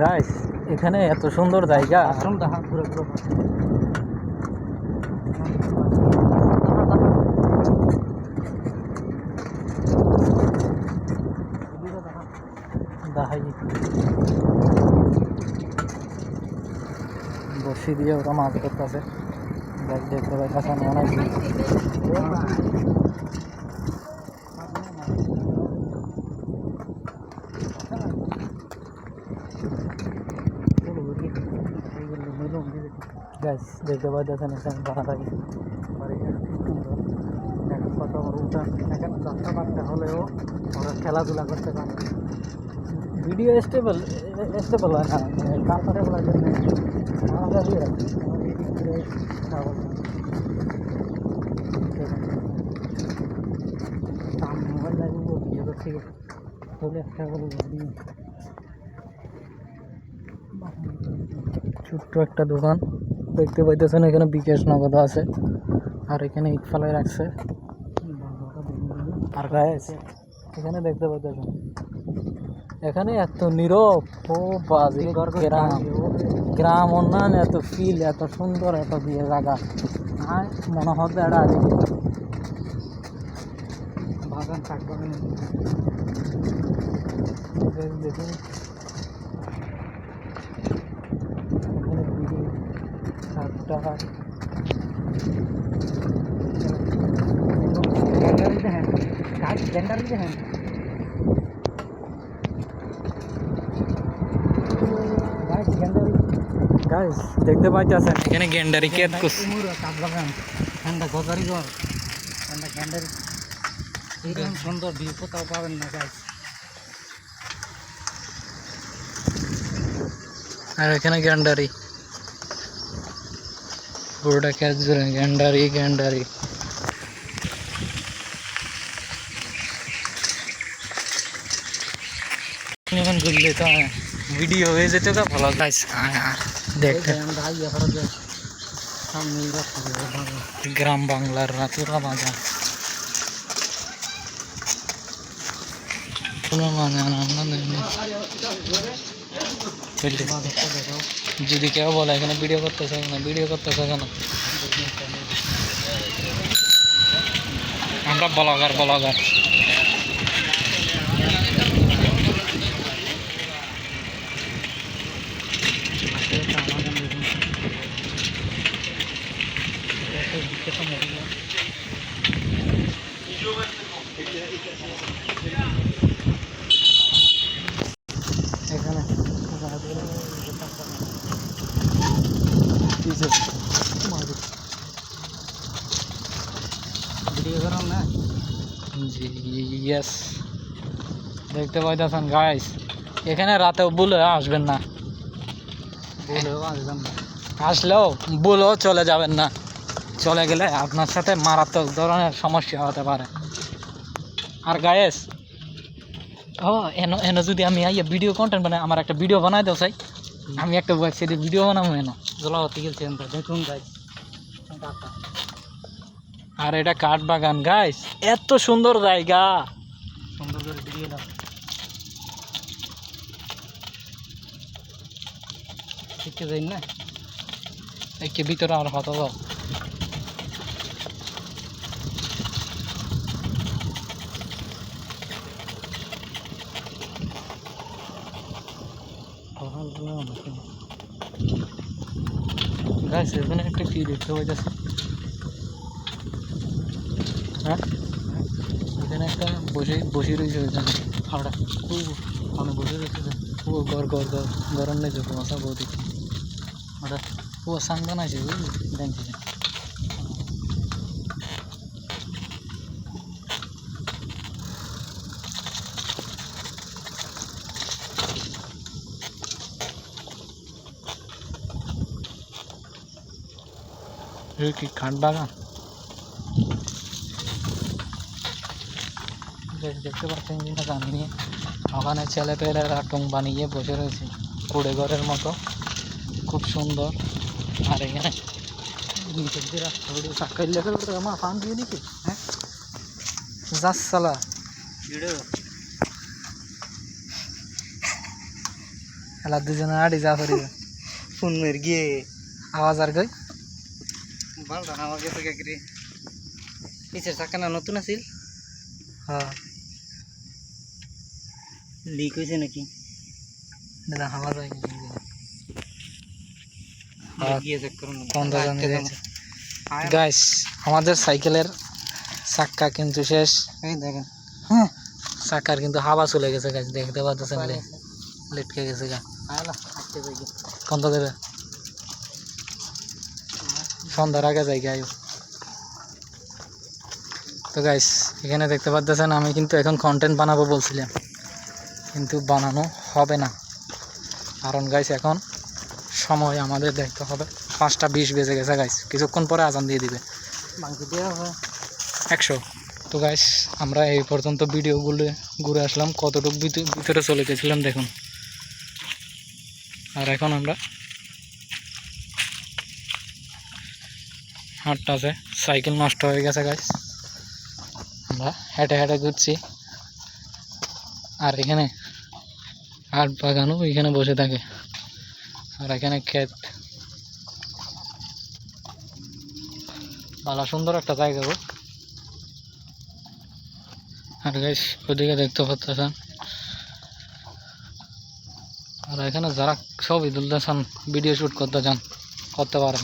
Guys এখানে এত সুন্দর জায়গা। বসি দিয়ে ওরা মাছ করতেছে দেখ দেখতে পাইতেছেন অনেক গাছ দেখতে পাইতেছেন এখানে দাঁড়াই দেখেন কত উঠান এখানে বাচ্চা হলেও ওরা খেলাধুলা করতে পারে। ভিডিও স্টেবল স্টেবল হয় না। মানে কমফোর্টেবল আছে। আমরা দিয়ে রাখি মোবাইল লাগবে ভিডিও করছি তাহলে একটা করে ছোট্ট একটা দোকান। দেখতে পাইতেছেন, এখানে বিকাশ নগদ আছে। আর এখানে ইট ফালাই রাখছে। আর এখানে দেখতে পাইতেছেন। এখানে এত নীরব, ও বাজে গ্রাম। গ্রাম অন্যান্য এত ফিল এত সুন্দর, এত বিয়ে জায়গা। মনে হবে এটা আগে বাগান বাগান দেখুন এখানে বিড়ি ষাট টাকা গ্যান্ডারি দেখেন গাছ গ্যান্ডারি দেখেন গাছ গ্যান্ডারি গাইস দেখতে পাইতেছেন এখানে গেন্ডারি কেট কুস ইমুর কাঠ বাগান ঠান্ডা গজারি ঘর ঠান্ডা গ্যান্ডারি এইরকম সুন্দর ভিউ কোথাও পাবেন না গাছ আর এখানে গ্যান্ডারি পুরোটা ক্যাচ ধরে গ্যান্ডারি গ্যান্ডারি এখন ঘুরলে তো ভিডিও হয়ে যেত গা ভালো গাইস দেখতে আমরা আইয়া পরে যে সামনে রাস্তা দিয়ে বাগান গ্রাম বাংলার রাতুরা বাজার কোনো মানে আনন্দ নেই বুঝলি? বাজারটা দেখাও যদি কেউ বলে এখানে ভিডিও করতেছে না ভিডিও করতেছে এখানে। আমরা ব্লগার ব্লগার পাশে একটা বাগান দেখুন এটা একটা বিখ্যাত মহিলা এখানে কিসের? না? জি ইয়েস দেখতে পাইতেছেন গাইস এখানে রাতেও বলে আসবেন না। বলেও আসবেন না। আসলেও বলেও চলে যাবেন না। চলে গেলে আপনার সাথে মারাত্মক ধরনের সমস্যা হতে পারে। আর গায়েস ও এন এন যদি আমি আইয়া ভিডিও কন্টেন্ট বানাই আমার একটা ভিডিও বানাই দাও চাই। আমি একটা ওয়েবসাইটে ভিডিও বানাবো এন। জলাবতী গেছেন তো দেখুন টাটা আর এটা কাঠ বাগান গাইস এত সুন্দর জায়গা। সুন্দর করে ভিডিও দাও শিখতে যাই না? একে ভিতরে আর হতো দাও। গাইস এখানে একটা কি দেখতে পাইতেছে হ্যাঁ? এখানে একটা বসে বসে রয়েছে ওইখানে হাওড়া। খুব মানে বসে রয়েছে ও গর গর গর গরম নেই চোখে মশা বৌদি ওটা ও সাংবান আছে বুঝলি? দেখছি এ কি কাঠ বাগান? দেখতে পাচ্ছেন কিনা জানি না। ওখানে ছেলে পেলেরা টং বানিয়ে বসে রয়েছে কুড়ে ঘরের মতো। খুব সুন্দর। আর এখানে নিচের দিয়ে রাস্তা ভিডিও সাক্ষাৎ লেগে আমার ফান দিয়ে দিচ্ছে হ্যাঁ? ভিডিও এলা দুজনে আড়ি যা করি ফোন মের গিয়ে আওয়াজ আর কই। বালটা আমার গেছে কে পিছের চাকা না নতুন আছিল? হ্যাঁ। লিক হয়েছে নাকি? দাদা হাওয়া যায় গাইস আমাদের সাইকেলের চাক্কা কিন্তু শেষ। দেখেন। হ্যাঁ চাক্কার কিন্তু হাওয়া চলে গেছে গাছ দেখতে পাচ্ছেন লেটকে গেছে গা। দেবে। সন্ধ্যার আগে যাই গাই তো গাইস এখানে দেখতে পাচ্ছেন আমি কিন্তু এখন কন্টেন্ট বানাবো বলছিলাম। কিন্তু বানানো হবে না। কারণ গাইস এখন সময় আমাদের দেখতে হবে। পাঁচটা বিশ বেজে গেছে গাইস কিছুক্ষণ পরে আজান দিয়ে দিবে। একশো। তো গাইস আমরা এই পর্যন্ত ভিডিওগুলো ঘুরে আসলাম। কতটুকু ভিতরে চলে গেছিলাম দেখুন। আর এখন আমরা হাঁটতেছে সাইকেল নষ্ট হয়ে গেছে গাইস আমরা হেঁটে হেঁটে ঘুরছি। আর এখানে আট বাগানও এখানে বসে থাকে। আর এখানে ক্ষেত। ভালো সুন্দর একটা জায়গা গো। আর গাইস ওদিকে দেখতে পাচ্ছেন। আর এখানে যারা সব তুলতে চান ভিডিও শ্যুট করতে চান, করতে পারেন